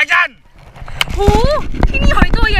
อคชั่นโหที่นี่หอยตัวใหญ่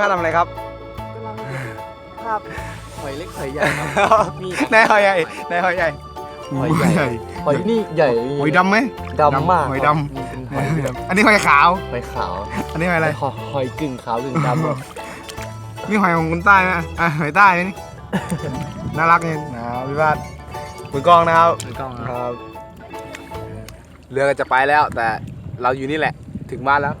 พี่พาทำอะไรครับภาพหอยเล็กหอยใหญ่ครับมีนายหอยใหญ่นายหอยใหญ่หอยใหญ่หอยนี่ใหญ่หอยดำไหมดำมากหอยดำนี่เป็นหอยแบบอันนี้หอยขาวหอยขาว อันนี้หอยอะไรหอยหอยกึ่งขาวกึ่งดำอะนี่หอยของคนใต้ไหมอะหอยใต้ไหมนี่น่ารักเนี่ยนะครับพี่พาดมือกล้องนะครับมือกล้องครับ เรือก็จะไปแล้ว แต่เราอยู่นี่แหละ ถึงบ้านแล้ว